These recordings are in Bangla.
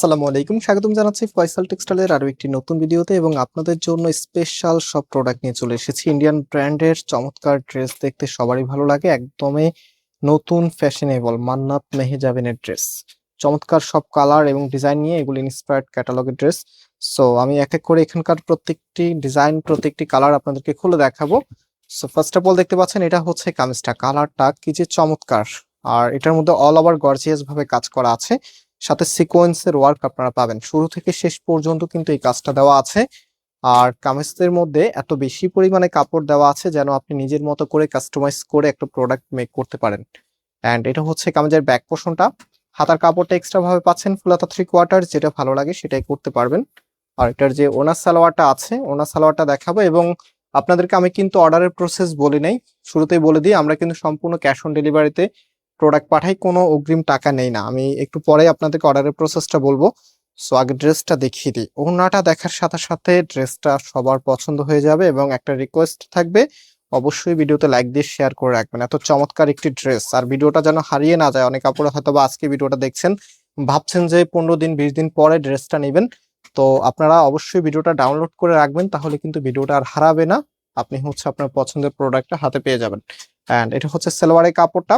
আসসালামু আলাইকুম। স্বাগতম জানাচ্ছি ফয়সাল টেক্সটাইলের আরও একটি নতুন ভিডিওতে এবং আপনাদের জন্য স্পেশাল সব প্রোডাক্ট নিয়ে চলে এসেছি। ইন্ডিয়ান ব্র্যান্ডের চমৎকার ড্রেস দেখতে সবারই ভালো লাগে। একদমই নতুন ফ্যাশনেবল মান্নাত মেহেজাবিনের ড্রেস। চমৎকার সব কালার এবং ডিজাইন নিয়ে এগুলো ইন্সপায়ার্ড ক্যাটালগের ড্রেস। সো আমি এক এক করে এখানকার প্রত্যেকটি ডিজাইন, প্রত্যেকটি কালার আপনাদেরকে খুলে দেখাবো। সো ফার্স্ট অফ অল দেখতে পাচ্ছেন, এটা হচ্ছে কামিজটা। কালারটা কি যে চমৎকার। আর এটার মধ্যে অল ওভার গর্জিয়াস ভাবে কাজ করা আছে। সাথে সিকোয়েন্সের ওয়ার্ক আপনারা পাবেন। শুরু থেকে শেষ পর্যন্ত কিন্তু এই কাজটা দেওয়া আছে। আর কামিজের মধ্যে এত বেশি পরিমাণে কাপড় দেওয়া আছে যেন আপনি নিজের মতো করে কাস্টমাইজ করে একটা প্রোডাক্ট মেক করতে পারেন। অ্যান্ড এটা হচ্ছে কামিজের ব্যাক পোর্শনটা হাতার কাপড়টা এক্সট্রা ভাবে পাচ্ছেন ফুলাতা থ্রি কোয়ার্টার যেটা ভালো লাগে সেটাই করতে পারবেন। আর এটার যে ওনার সালোয়ারটা আছে, ওনার সালোয়ারটা দেখাবো এবং আপনাদেরকে আমি কিন্তু অর্ডারের প্রসেস বলি নাই। শুরুতেই বলে দিই, আমরা কিন্তু সম্পূর্ণ ক্যাশ অন ডেলিভারিতে প্রোডাক্ট পাঠাই, কোনো অগ্রিম টাকা নেই না। আমি একটু পরে আপনাদেরকে অর্ডারের প্রসেসটা বলব। সো আগে ড্রেসটা দেখিয়ে দিই। ওড়নাটা দেখার সাথে সাথে ড্রেসটা সবার পছন্দ হয়ে যাবে এবং একটা রিকোয়েস্ট থাকবে। অবশ্যই ভিডিওতে লাইক দিয়ে শেয়ার করে রাখবেন। এত চমৎকার একটি ড্রেস আর ভিডিওটা যেন হারিয়ে না যায়, অনেক আপুরা হয়তো বা আজকে ভিডিওটা দেখছেন। ভাবছেন যে পনেরো দিন, বিশ দিন পরে ড্রেসটা নেবেন। তো আপনারা অবশ্যই ভিডিওটা ডাউনলোড করে রাখবেন, তাহলে কিন্তু ভিডিওটা আর হারাবে না। আপনি হচ্ছে আপনার পছন্দের প্রোডাক্টটা হাতে পেয়ে যাবেন। অ্যান্ড এটা হচ্ছে সেলোয়ারের কাপড়টা।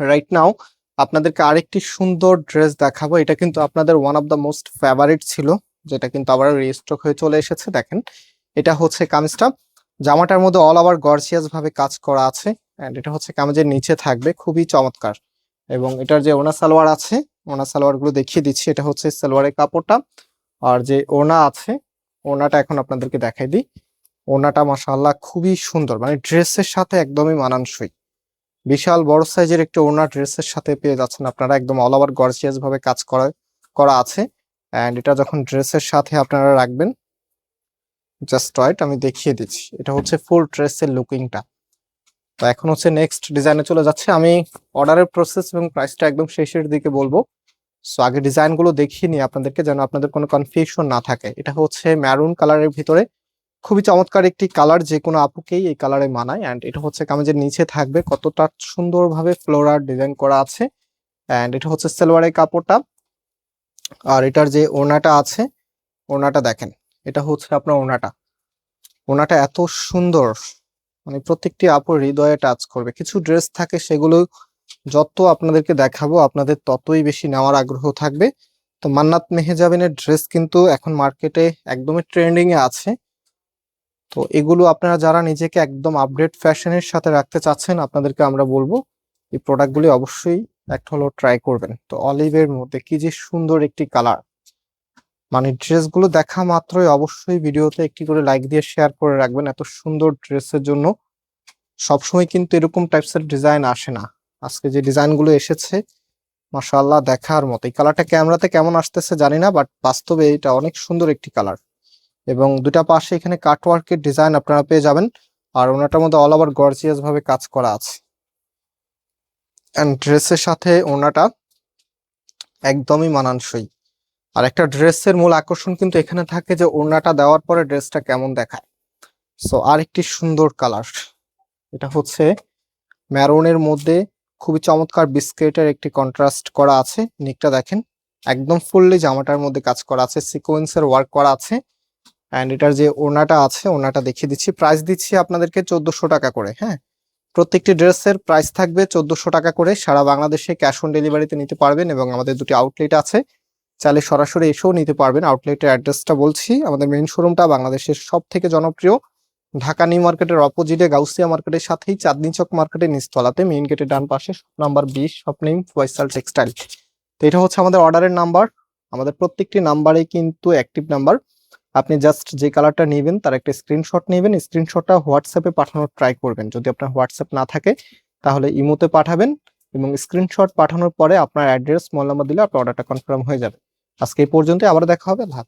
রাইট নাও আপনাদেরকে আরেকটি সুন্দর ড্রেস দেখাবো। এটা কিন্তু আপনাদের one of the most favourite ছিল, যেটা কিন্তু আবার রিস্টক হয়ে চলে এসেছে, দেখেন। এটা হচ্ছে কামিজটা। জামাটার মধ্যে অল ওভার গর্জিয়াস ভাবে কাজ করা আছে এন্ড এটা হচ্ছে কামিজের নিচে থাকবে, খুবই চমৎকার। এবং এটার যে ওনা সালোয়ার আছে ওনা সালোয়ারগুলো দেখিয়ে দিচ্ছি, এটা হচ্ছে সালোয়ারের কাপড়টা। আর যে ওনা আছে ওনাটা এখন আপনাদেরকে দেখাই দিই। ওনাটা মাসাল্লাহ খুবই সুন্দর মানে ড্রেসের সাথে একদমই মানানসই। বিশাল বড় সাইজের একটি ওড়না ড্রেসের সাথে পেয়ে যাচ্ছেন আপনারা। একদম অল ওভার গর্জিয়াস ভাবে কাজ করা করা আছে। এন্ড এটা যখন ড্রেসের সাথে আপনারা রাখবেন জাস্ট রাইট আমি দেখিয়ে দিচ্ছি। এটা হচ্ছে ফুল ড্রেসের লুকিংটা তো এখন হচ্ছে নেক্সট ডিজাইনে চলে যাচ্ছে। আমি অর্ডারের প্রসেস এবং প্রাইসটা একদম শেষের দিকে বলব। সো আগে ডিজাইনগুলো দেখিয়ে নিই আপনাদেরকে, যেন আপনাদের কোনো কনফিউশন না থাকে। এটা হচ্ছে ম্যারুন কালারের ভিতরে। খুবই চমৎকার একটি কালার যে কোনো আপুকেই এই কালারে মানায় অ্যান্ড এটা হচ্ছে কামিজের নিচে থাকবে কতটা সুন্দরভাবে ফ্লোরার ডিজাইন করা আছে অ্যান্ড এটা হচ্ছে সেলোয়ারের কাপড়টা আর এটার যে ওনাটা আছে ওনাটা দেখেন, এটা হচ্ছে আপনার ওনাটা ওনাটা এত সুন্দর মানে প্রত্যেকটি আপুর হৃদয়ে টাচ করবে। কিছু ড্রেস থাকে সেগুলো যত আপনাদেরকে দেখাবো, আপনাদের ততই বেশি নেওয়ার আগ্রহ থাকবে। তো মান্নাত মেহেজাবিনের ড্রেস কিন্তু এখন মার্কেটে একদমই ট্রেন্ডিংয়ে আছে। তো এগুলো আপনারা যারা নিজেকে একদম আপডেট ফ্যাশনের সাথে রাখতে চাচ্ছেন, আপনাদেরকে আমরা বলব, এই প্রোডাক্টগুলি অবশ্যই একটা হলো ট্রাই করবেন। তো অলিভের মধ্যে কি যে সুন্দর একটি কালার মানে ড্রেসগুলো দেখা মাত্রই অবশ্যই ভিডিওতে একটি করে লাইক দিয়ে শেয়ার করে রাখবেন, এত সুন্দর ড্রেসের জন্য। সবসময় কিন্তু এরকম টাইপসের ডিজাইন আসে না। আজকে যে ডিজাইনগুলো এসেছে, মাশাআল্লাহ দেখার মতো। এই কালারটা ক্যামেরাতে কেমন আসতেছে জানি না বাট বাস্তবে এটা অনেক সুন্দর একটি কালার এবং দুটা পাশে এখানে কাটওয়ার্কের ডিজাইন আপনারা পেয়ে যাবেন। আর ওনাটার মধ্যে অল ওভার গর্জিয়াস ভাবে কাজ করা আছে। ড্রেসের সাথে ওনাটা একদমই মানানসই। আর একটা ড্রেসের মূল আকর্ষণ কিন্তু এখানে থাকে যে ওড়নাটা দেওয়ার পরে ড্রেসটা কেমন দেখায়। সো আর একটি সুন্দর কালার এটা হচ্ছে ম্যারুনের মধ্যে খুবই চমৎকার বিস্কেটের একটি কন্ট্রাস্ট করা আছে। নিকটা দেখেন, একদম ফুললি জামাটার মধ্যে কাজ করা আছে সিকোয়েন্সের ওয়ার্ক করা আছে। অ্যান্ড এটার যে ওনাটা আছে ওনাটা দেখিয়ে দিচ্ছি। প্রাইস দিচ্ছি আপনাদেরকে চোদ্দশো টাকা করে হ্যাঁ? প্রত্যেকটি ড্রেসের প্রাইস থাকবে চোদ্দশো টাকা করে। সারা বাংলাদেশে ক্যাশ অন ডেলিভারিতে নিতে পারবেন এবং আমাদের দুটি আউটলেট আছে। চাইলে সরাসরি এসেও নিতে পারবেন। আউটলেটের অ্যাড্রেসটা বলছি। আমাদের মেন শোরুমটা বাংলাদেশের সব থেকে জনপ্রিয়। ঢাকা নিউ মার্কেটের অপোজিটে গাউসিয়া মার্কেটের সাথেই চাঁদনি চক মার্কেটের নিচতলাতে। মেইন গেটের ডান পাশে নাম্বার বিশ স্বপ্নিম ফয়সাল টেক্সটাইল তো এটা হচ্ছে আমাদের অর্ডারের নাম্বার আমাদের প্রত্যেকটি নাম্বারে কিন্তু অ্যাক্টিভ নাম্বার আপনি জাস্ট যে কালারটা নেবেন, তার একটা স্ক্রিনশট নেবেন। স্ক্রিনশটটা হোয়াটসঅ্যাপে পাঠানোর ট্রাই করবেন। যদি আপনার হোয়াটসঅ্যাপ না থাকে, তাহলে ইমোতে পাঠাবেন এবং স্ক্রিনশট পাঠানোর পরে আপনার অ্যাড্রেস মোবাইল নাম্বার দিলে আপনার অর্ডারটা কনফার্ম হয়ে যাবে। আজকে এই পর্যন্ত আবার দেখা হবে। আল্লাহ